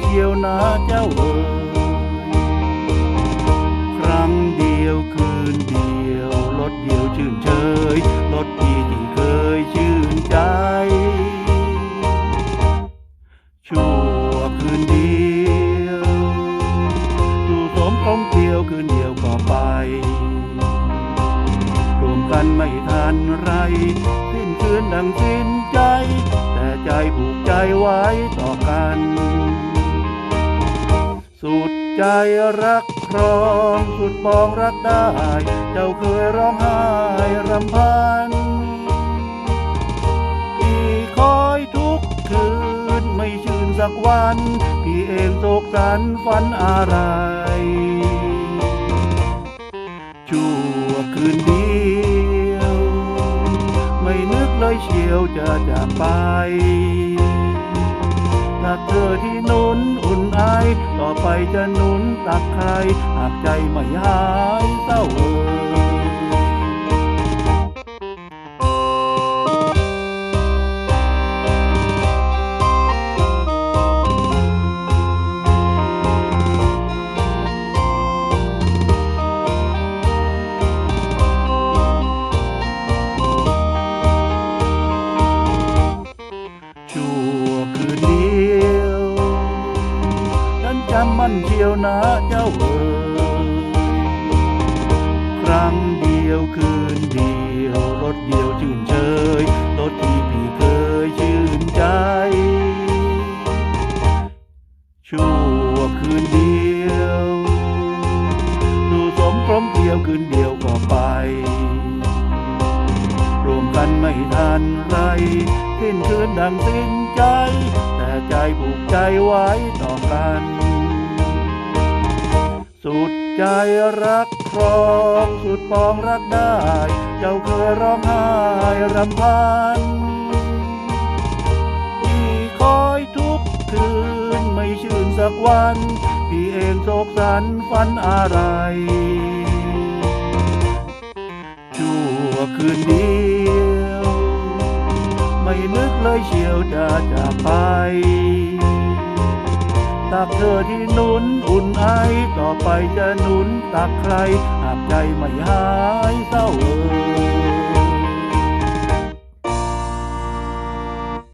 เชียวนะเจ้าเอ๋ยครั้งเดียวคืนเดียวรถเดียวชื่นเชยรถพี่ที่เคยชื่นใจ ชั่วคืนเดียวสู่สมกลมเกลียวคืนเดียวก็ไปรวมกันไม่ทันไรสิ้นคืนดังสิ้นใจ ใจผูกใจไว้ต่อกัน สุดใจรักครองสุดปองรักได้ เจ้าเคยร้องไห้รำพันพี่คอยทุกคืนไม่ชื่นสักวัน พี่เองโศกสันฝันอะไรชั่วคืนเดียว ไม่นึกเลยเชียวจะจากไปากเธอที่นุนอุ่นไอต่อไปจะนุนตักใคร หากใจไม่หายเศร้าเอ่ย ยวนะเจ้าเอ๋ยครั้งเดียวคืนเดียวรถเดียวชื่นเชยรถที่พี่เคยชื่นใจ ชั่วคืนเดียวสู่สมพร้อมเพรียวคืนเดียวก็ไป รวมกันไม่ทันไรสิ้นคืนดังสิ้นใจ แต่ใจผูกใจไว้ต่อกัน สุดใจรักครองสุดปองรักได้ เจ้าเคยร้องไห้รำพันพี่คอยทุกคืนไม่ชื่นสักวัน พี่เองโศกสันฝันอะไรชั่วคืนเดียว ไม่นึกเลยเชียวจะจากไป ตักเธอที่นุนอุ่นไอต่อไปจะหนุนตักใครหากใจไม่หายเศร้าเอ่